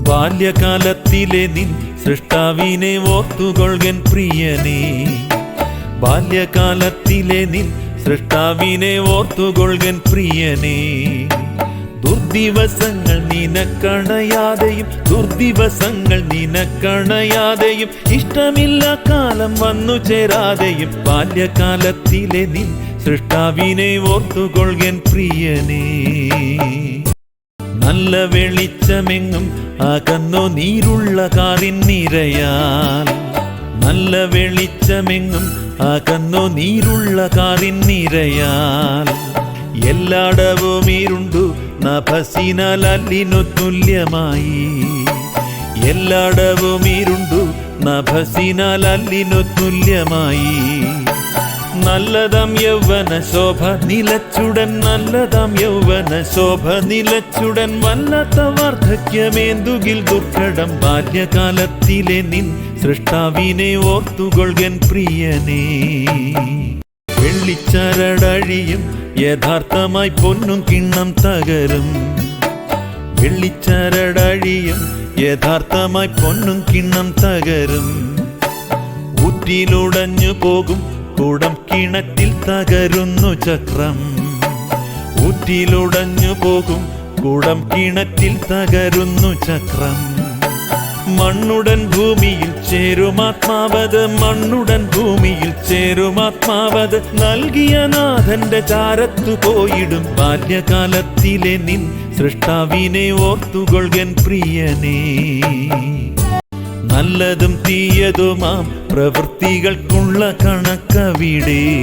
ബാല്യകാലത്തിലെ നിൻ സൃഷ്ടാവിനെ ഓർത്തുകൊള്ളൻ പ്രിയനേ. ബാല്യകാലത്തിലെ നിൻ സൃഷ്ടാവിനെ ഓർത്തുകൊള്ളൻ പ്രിയനേ. ദുർദിവസങ്ങൾ നിനക്കണയാതെയും ദുർദിവസങ്ങൾ നിനക്കണയാതെയും ഇഷ്ടമില്ല കാലം വന്നു ചേരാതെയും ബാല്യകാലത്തിലെ നിൻ സൃഷ്ടാവിനെ ഓർത്തുകൊള്ളൻ പ്രിയനേ. നല്ല വെളിച്ചമെങ്ങും അകന്നു നീരുള്ള കാറിൻ നിരയാൽ. നല്ല വെളിച്ചമെങ്ങും അകന്നു നീരുള്ള കാറിൻ നിരയാൽ. എല്ലാടവും ഇരുണ്ടു അല്ലിനു തുല്യമായി. എല്ലാടവും ഇരുണ്ടു അല്ലിനു തുല്യമായി. നല്ലതാം യൗവന ശോഭ നിലച്ചുടൻ നല്ലതാം യൗവന ശോഭ നിലച്ചുടൻ വല്ലാത്ത വാർദ്ധക്യമേന്തുകിൽ ദുർഘടം ബാല്യകാലത്തിലെ നിൻ സൃഷ്ടാവിനെ ഓർത്തുകൊൾകൻ പ്രിയനേ. വെള്ളിച്ചരടഴിയും യഥാർത്ഥമായി പൊന്നും കിണ്ണം തകരും. വെള്ളിച്ചരടഴിയും യഥാർത്ഥമായി പൊന്നും കിണ്ണം തകരും. ഊറ്റിലുടഞ്ഞു പോകും കുടം കിണറ്റിൽ തകരുന്നു ചക്രം. ഊറ്റിലുടഞ്ഞു പോകും കുടം കിണറ്റിൽ തകരുന്നു ചക്രം. മണ്ണുടൻ ഭൂമിയിൽ ചേരുമാത്മാവത് മണ്ണുടൻ ഭൂമിയിൽ ചേരുമാത്മാവത്. നൽകിയ നാഥന്റെ ചാരത്തു പോയിടും ബാല്യകാലത്തിലെ നിൻ സൃഷ്ടാവിനെ ഓർത്തുകൊള്ളൻ പ്രിയനേ. നല്ലതും തീയതുമാം പ്രവൃത്തികൾക്കുള്ള കണക്കവിടെ.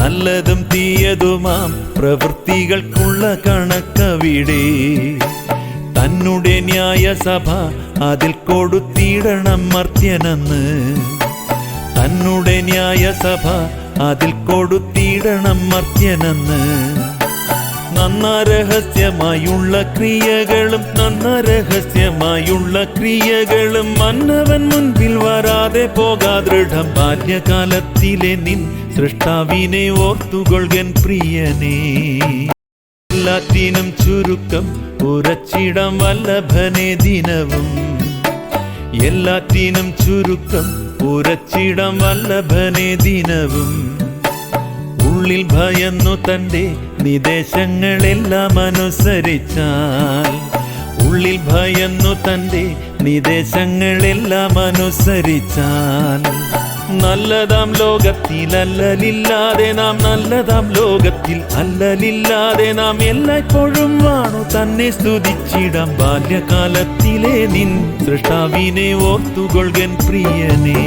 നല്ലതും തീയതുമാം പ്രവൃത്തികൾക്കുള്ള കണക്കവിടെ. തന്നുടെ ന്യായസഭ അതിൽ കൊടുത്തിടണം മർത്യനെന്ന്. തന്നുടെ ന്യായസഭ അതിൽ കൊടുത്തിടണം മർത്യനെന്ന്. നന്ന രഹസ്യമായുള്ള ക്രിയകളും നന്ന രഹസ്യമായുള്ള ക്രിയകളും മന്നവൻ മുൻപിൽ വരാതെ പോകാ ദൃഢം. ബാല്യകാലത്തിലെ നിൻ സൃഷ്ടാവിനെ ഓർത്തുകൊൾകൻ പ്രിയനേ. എല്ലാത്തിനും ചുരുക്കം ഉറച്ചിടം വല്ലഭനെ ദിനവും. എല്ലാത്തിനും ചുരുക്കം ഉറച്ചിടം വല്ലഭനെ ദിനവും. ഉള്ളിൽ ഭയന്നു തന്റെ നിദേശങ്ങളെല്ലാം അനുസരിച്ചാൽ ഉള്ളിൽ ഭയന്നു തന്റെ നിദേശങ്ങളെല്ലാം അനുസരിച്ചാൽ നല്ലതാം ലോകത്തിൽ അല്ലലില്ലാതെ നാം നല്ലതാം ലോകത്തിൽ അല്ലലില്ലാതെ നാം എല്ലായ്പ്പോഴും വാണു തന്നെ സ്തുതിച്ചിടാം. ബാല്യകാലത്തിലെ നിൻ സൃഷ്ടാവിനെ ഓർത്തുകൊള്ളൻ പ്രിയനേ.